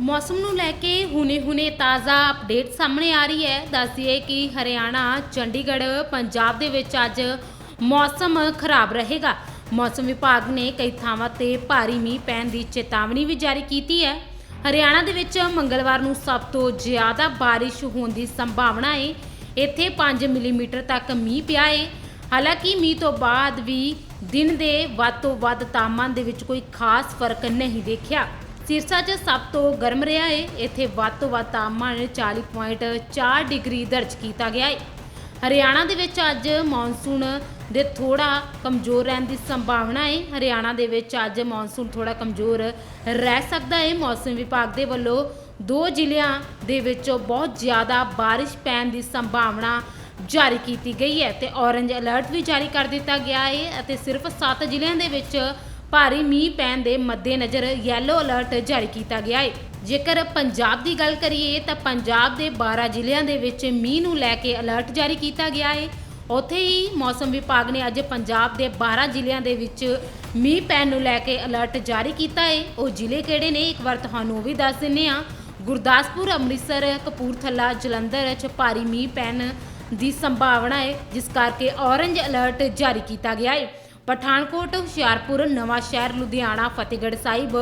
ਮੌਸਮ ਨੂੰ ਲੈ ਕੇ ਹੁਣੇ-ਹੁਣੇ ਤਾਜ਼ਾ ਅਪਡੇਟ ਸਾਹਮਣੇ ਆ ਰਹੀ ਹੈ। ਦੱਸ ਦਈਏ ਕਿ ਹਰਿਆਣਾ, ਚੰਡੀਗੜ੍ਹ, ਪੰਜਾਬ ਦੇ ਵਿੱਚ ਅੱਜ ਮੌਸਮ ਖਰਾਬ ਰਹੇਗਾ। ਮੌਸਮ ਵਿਭਾਗ ਨੇ ਕਈ ਥਾਵਾਂ ਤੇ ਭਾਰੀ ਮੀਂਹ ਪੈਣ ਦੀ ਚੇਤਾਵਨੀ ਵੀ ਜਾਰੀ ਕੀਤੀ ਹੈ। ਹਰਿਆਣਾ ਦੇ ਵਿੱਚ ਮੰਗਲਵਾਰ ਨੂੰ ਸਭ ਤੋਂ ਜ਼ਿਆਦਾ ਬਾਰਿਸ਼ ਹੋਣ ਦੀ ਸੰਭਾਵਨਾ ਹੈ। ਇੱਥੇ 5 ਮਿਲੀਮੀਟਰ ਤੱਕ ਮੀਂਹ ਪਿਆ ਹੈ। ਹਾਲਾਂਕਿ ਮੀਂਹ ਤੋਂ ਬਾਅਦ ਵੀ ਦਿਨ ਦੇ ਵੱਧ ਤੋਂ ਵੱਧ ਤਾਪਮਾਨ ਦੇ ਵਿੱਚ ਕੋਈ ਖਾਸ ਫ਼ਰਕ ਨਹੀਂ ਦੇਖਿਆ। ਸਿਰਸਾ 'ਚ ਸਭ ਤੋਂ ਗਰਮ ਰਿਹਾ ਹੈ ਇੱਥੇ ਵੱਧ ਤੋਂ ਵੱਧ ਤਾਪਮਾਨ 40.4 ਡਿਗਰੀ ਦਰਜ ਕੀਤਾ ਗਿਆ ਏ। ਹਰਿਆਣਾ ਦੇ ਵਿੱਚ ਅੱਜ ਮੌਨਸੂਨ ਦੇ ਥੋੜਾ ਕਮਜ਼ੋਰ ਰਹਿਣ ਦੀ ਸੰਭਾਵਨਾ ਹੈ ਹਰਿਆਣਾ ਦੇ ਵਿੱਚ ਅੱਜ ਮੌਨਸੂਨ ਥੋੜਾ ਕਮਜ਼ੋਰ ਰਹਿ ਸਕਦਾ ਹੈ ਮੌਸਮ ਵਿਭਾਗ ਦੇ ਵੱਲੋਂ ਦੋ ਜ਼ਿਲ੍ਹਿਆਂ ਦੇ ਵਿੱਚ ਬਹੁਤ ਜ਼ਿਆਦਾ ਬਾਰਿਸ਼ ਪੈਣ ਦੀ ਸੰਭਾਵਨਾ ਜਾਰੀ ਕੀਤੀ ਗਈ ਹੈ ਤੇ ਔਰੰਜ ਅਲਰਟ ਵੀ ਜਾਰੀ ਕਰ ਦਿੱਤਾ ਗਿਆ ਹੈ ਅਤੇ ਸਿਰਫ 7 ਜ਼ਿਲ੍ਹਿਆਂ ਦੇ ਵਿੱਚ ਭਾਰੀ ਮੀਂਹ ਪੈਣ ਦੇ ਮੱਦੇਨਜ਼ਰ ਯੈਲੋ ਅਲਰਟ ਜਾਰੀ ਕੀਤਾ ਗਿਆ ਹੈ ਜੇਕਰ ਪੰਜਾਬ ਦੀ ਗੱਲ ਕਰੀਏ ਤਾਂ ਪੰਜਾਬ ਦੇ 12 ਜ਼ਿਲ੍ਹਿਆਂ ਦੇ ਵਿੱਚ ਮੀਂਹ ਨੂੰ ਲੈ ਕੇ ਅਲਰਟ ਜਾਰੀ ਕੀਤਾ ਗਿਆ ਹੈ ਉੱਥੇ ਹੀ ਮੌਸਮ ਵਿਭਾਗ ਨੇ ਅੱਜ ਪੰਜਾਬ ਦੇ 12 ਜ਼ਿਲ੍ਹਿਆਂ ਦੇ ਵਿੱਚ ਮੀਂਹ ਪੈਣ ਨੂੰ ਲੈ ਕੇ ਅਲਰਟ ਜਾਰੀ ਕੀਤਾ ਹੈ ਉਹ ਜ਼ਿਲ੍ਹੇ ਕਿਹੜੇ ਨੇ? ਇੱਕ ਵਾਰ ਤੁਹਾਨੂੰ ਉਹ ਵੀ ਦੱਸ ਦਿੰਨੇ ਆ ਗੁਰਦਾਸਪੁਰ, ਅੰਮ੍ਰਿਤਸਰ, ਕਪੂਰਥਲਾ, ਜਲੰਧਰ ਚ ਭਾਰੀ ਮੀਂਹ ਪੈਣ ਦੀ ਸੰਭਾਵਨਾ ਹੈ ਜਿਸ ਕਰਕੇ ਔਰੰਜ ਅਲਰਟ ਜਾਰੀ ਕੀਤਾ ਗਿਆ ਹੈ ਪਠਾਨਕੋਟ, ਹੁਸ਼ਿਆਰਪੁਰ, ਨਵਾਂ ਸ਼ਹਿਰ, ਲੁਧਿਆਣਾ, ਫਤਿਹਗੜ੍ਹ ਸਾਹਿਬ,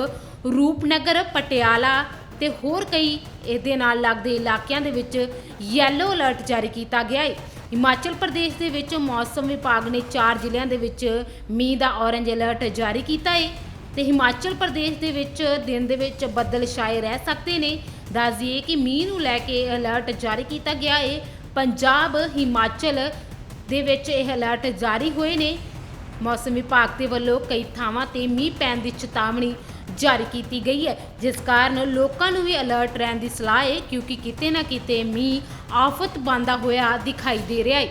ਰੂਪਨਗਰ, ਪਟਿਆਲਾ ਤੇ ਹੋਰ ਕਈ ਇਹਦੇ ਨਾਲ ਲੱਗਦੇ ਇਲਾਕਿਆਂ ਦੇ ਵਿੱਚ ਯੈਲੋ ਅਲਰਟ ਜਾਰੀ ਕੀਤਾ ਗਿਆ ਹੈ ਹਿਮਾਚਲ ਪ੍ਰਦੇਸ਼ ਦੇ ਵਿੱਚ ਮੌਸਮ ਵਿਭਾਗ ਨੇ 4 ਜ਼ਿਲ੍ਹਿਆਂ ਦੇ ਵਿੱਚ ਮੀਂਹ ਦਾ ਔਰੰਜ ਅਲਰਟ ਜਾਰੀ ਕੀਤਾ ਹੈ ਤੇ ਹਿਮਾਚਲ ਪ੍ਰਦੇਸ਼ ਦੇ ਵਿੱਚ ਦਿਨ ਦੇ ਵਿੱਚ ਬੱਦਲ ਛਾਏ ਰਹਿ ਸਕਦੇ ਨੇ। ਦੱਸ ਦਈਏ ਕਿ ਮੀਂਹ ਨੂੰ ਲੈ ਕੇ ਅਲਰਟ ਜਾਰੀ ਕੀਤਾ ਗਿਆ ਹੈ ਪੰਜਾਬ, ਹਿਮਾਚਲ ਦੇ ਵਿੱਚ ਇਹ ਅਲਰਟ ਜਾਰੀ ਹੋਏ ਨੇ। ਮੌਸਮ ਵਿਭਾਗ ਦੇ ਵੱਲੋਂ ਕਈ ਥਾਵਾਂ ਤੇ ਮੀਂਹ ਪੈਣ ਦੀ ਚੇਤਾਵਨੀ ਜਾਰੀ ਕੀਤੀ ਗਈ ਹੈ, ਜਿਸ ਕਾਰਨ ਲੋਕਾਂ ਨੂੰ ਵੀ ਅਲਰਟ ਰਹਿਣ ਦੀ ਸਲਾਹ ਹੈ, ਕਿਉਂਕਿ ਕਿਤੇ ਨਾ ਕਿਤੇ ਮੀਂਹ ਆਫਤ ਬੰਦਾ ਹੋਇਆ ਦਿਖਾਈ ਦੇ ਰਿਹਾ ਹੈ।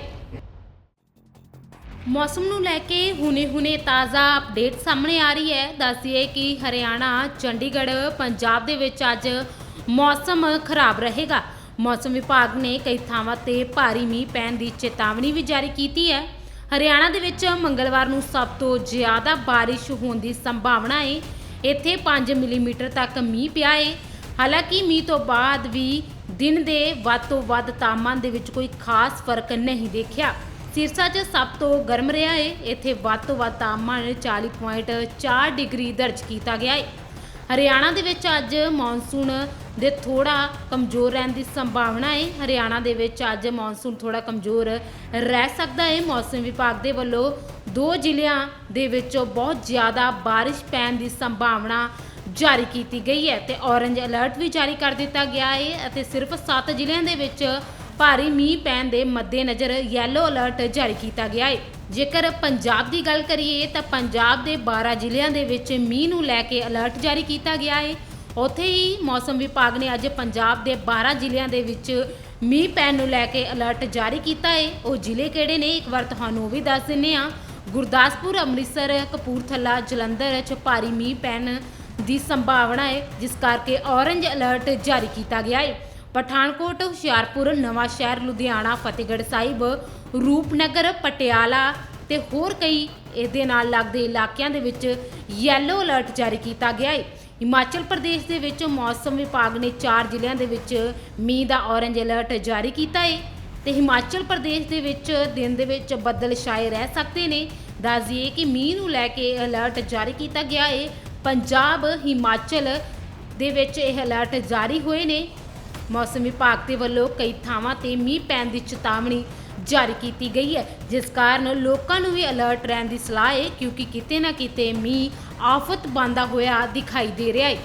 ਮੌਸਮ ਨੂੰ ਲੈ ਕੇ ਹੁਣੇ-ਹੁਣੇ ਤਾਜ਼ਾ ਅਪਡੇਟ ਸਾਹਮਣੇ ਆ ਰਹੀ ਹੈ। ਦੱਸ ਦਈਏ ਕਿ ਹਰਿਆਣਾ, ਚੰਡੀਗੜ੍ਹ, ਪੰਜਾਬ ਦੇ ਵਿੱਚ ਅੱਜ ਮੌਸਮ ਖਰਾਬ ਰਹੇਗਾ। ਮੌਸਮ ਵਿਭਾਗ ਨੇ ਕਈ ਥਾਵਾਂ ਤੇ ਭਾਰੀ ਮੀਂਹ ਪੈਣ ਦੀ ਚੇਤਾਵਨੀ ਵੀ ਜਾਰੀ ਕੀਤੀ ਹੈ। ਹਰਿਆਣਾ ਦੇ ਵਿੱਚ ਮੰਗਲਵਾਰ ਨੂੰ ਸਭ ਤੋਂ ਜ਼ਿਆਦਾ ਬਾਰਿਸ਼ ਹੋਣ ਦੀ ਸੰਭਾਵਨਾ ਹੈ ਇੱਥੇ 5 ਮਿਲੀਮੀਟਰ ਤੱਕ ਮੀਂਹ ਪਿਆ ਹੈ ਹਾਲਾਂਕਿ ਮੀਂਹ ਤੋਂ ਬਾਅਦ ਵੀ ਦਿਨ ਦੇ ਵੱਧ ਤੋਂ ਵੱਧ ਤਾਪਮਾਨ ਦੇ ਵਿੱਚ ਕੋਈ ਖਾਸ ਫ਼ਰਕ ਨਹੀਂ ਦੇਖਿਆ। ਸਿਰਸਾ 'ਚ ਸਭ ਤੋਂ ਗਰਮ ਰਿਹਾ ਹੈ ਇੱਥੇ ਵੱਧ ਤੋਂ ਵੱਧ ਤਾਪਮਾਨ 40.4 ਡਿਗਰੀ ਦਰਜ ਕੀਤਾ ਗਿਆ ਹੈ ਹਰਿਆਣਾ ਦੇ ਵਿੱਚ ਅੱਜ ਮੌਨਸੂਨ ਦੇ ਥੋੜਾ ਕਮਜ਼ੋਰ ਰਹਿਣ ਦੀ ਸੰਭਾਵਨਾ ਹੈ। ਹਰਿਆਣਾ ਦੇ ਵਿੱਚ ਅੱਜ ਮੌਨਸੂਨ ਥੋੜਾ ਕਮਜ਼ੋਰ ਰਹਿ ਸਕਦਾ ਹੈ। ਮੌਸਮ ਵਿਭਾਗ ਦੇ ਵੱਲੋਂ ਦੋ ਜ਼ਿਲ੍ਹਿਆਂ ਦੇ ਵਿੱਚੋਂ ਬਹੁਤ ਜ਼ਿਆਦਾ ਬਾਰਿਸ਼ ਪੈਣ ਦੀ ਸੰਭਾਵਨਾ ਜਾਰੀ ਕੀਤੀ ਗਈ ਹੈ ਤੇ ਔਰੰਜ ਅਲਰਟ ਵੀ ਜਾਰੀ ਕਰ ਦਿੱਤਾ ਗਿਆ ਹੈ ਅਤੇ ਸਿਰਫ 7 ਜ਼ਿਲ੍ਹਿਆਂ ਦੇ ਵਿੱਚ ਭਾਰੀ ਮੀਂਹ ਪੈਣ ਦੇ ਮੱਦੇਨਜ਼ਰ ਯੈਲੋ ਅਲਰਟ ਜਾਰੀ ਕੀਤਾ ਗਿਆ ਹੈ। ਜੇਕਰ ਪੰਜਾਬ ਦੀ ਗੱਲ ਕਰੀਏ ਤਾਂ ਪੰਜਾਬ ਦੇ 12 ਜ਼ਿਲ੍ਹਿਆਂ ਦੇ ਵਿੱਚ ਮੀਂਹ ਨੂੰ ਲੈ ਕੇ ਅਲਰਟ ਜਾਰੀ ਕੀਤਾ ਗਿਆ ਹੈ। ਉੱਥੇ ਹੀ ਮੌਸਮ ਵਿਭਾਗ ਨੇ ਅੱਜ ਪੰਜਾਬ ਦੇ 12 ਜ਼ਿਲ੍ਹਿਆਂ ਦੇ ਵਿੱਚ ਮੀਂਹ ਪੈਣ ਨੂੰ ਲੈ ਕੇ ਅਲਰਟ ਜਾਰੀ ਕੀਤਾ ਹੈ ਉਹ ਜ਼ਿਲ੍ਹੇ ਕਿਹੜੇ ਨੇ? ਇੱਕ ਵਾਰ ਤੁਹਾਨੂੰ ਉਹ ਵੀ ਦੱਸ ਦਿੰਨੇ ਆ ਗੁਰਦਾਸਪੁਰ, ਅੰਮ੍ਰਿਤਸਰ, ਕਪੂਰਥਲਾ, ਜਲੰਧਰ ਚ ਭਾਰੀ ਮੀਂਹ ਪੈਣ ਦੀ ਸੰਭਾਵਨਾ ਹੈ ਜਿਸ ਕਰਕੇ ਔਰੰਜ ਅਲਰਟ ਜਾਰੀ ਕੀਤਾ ਗਿਆ ਹੈ ਪਠਾਨਕੋਟ, ਹੁਸ਼ਿਆਰਪੁਰ, ਨਵਾਂ ਸ਼ਹਿਰ, ਲੁਧਿਆਣਾ, ਫਤਿਹਗੜ੍ਹ ਸਾਹਿਬ, ਰੂਪਨਗਰ, ਪਟਿਆਲਾ ਤੇ ਹੋਰ ਕਈ ਇਹਦੇ ਨਾਲ ਲੱਗਦੇ ਇਲਾਕਿਆਂ ਦੇ ਵਿੱਚ ਯੈਲੋ ਅਲਰਟ ਜਾਰੀ ਕੀਤਾ ਗਿਆ ਹੈ ਹਿਮਾਚਲ ਪ੍ਰਦੇਸ਼ ਦੇ ਵਿੱਚ ਮੌਸਮ ਵਿਭਾਗ ਨੇ 4 ਜ਼ਿਲ੍ਹਿਆਂ ਦੇ ਵਿੱਚ ਮੀਂਹ ਦਾ ਔਰੰਜ ਅਲਰਟ ਜਾਰੀ ਕੀਤਾ ਹੈ ਤੇ ਹਿਮਾਚਲ ਪ੍ਰਦੇਸ਼ ਦੇ ਵਿੱਚ ਦਿਨ ਦੇ ਵਿੱਚ ਬੱਦਲ ਛਾਏ ਰਹਿ ਸਕਦੇ ਨੇ। ਦੱਸਦੀਏ ਕਿ ਮੀਂਹ ਨੂੰ ਲੈ ਕੇ ਅਲਰਟ ਜਾਰੀ ਕੀਤਾ ਗਿਆ ਹੈ ਪੰਜਾਬ, ਹਿਮਾਚਲ ਦੇ ਵਿੱਚ ਇਹ ਅਲਰਟ ਜਾਰੀ ਹੋਏ ਨੇ। ਮੌਸਮ ਵਿਭਾਗ ਦੇ ਵੱਲੋਂ ਕਈ ਥਾਵਾਂ ਤੇ ਮੀਂਹ ਪੈਣ ਦੀ ਚੇਤਾਵਨੀ ਜਾਰੀ ਕੀਤੀ ਗਈ ਹੈ। ਜਿਸ ਕਾਰਨ ਲੋਕਾਂ ਨੂੰ ਵੀ ਅਲਰਟ ਰਹਿਣ ਦੀ ਸਲਾਹ ਹੈ ਕਿਉਂਕਿ ਕਿਤੇ ਨਾ ਕਿਤੇ ਮੀਂਹ ਆਫਤ ਬੰਦਾ ਹੋਇਆ ਦਿਖਾਈ ਦੇ ਰਿਹਾ ਹੈ।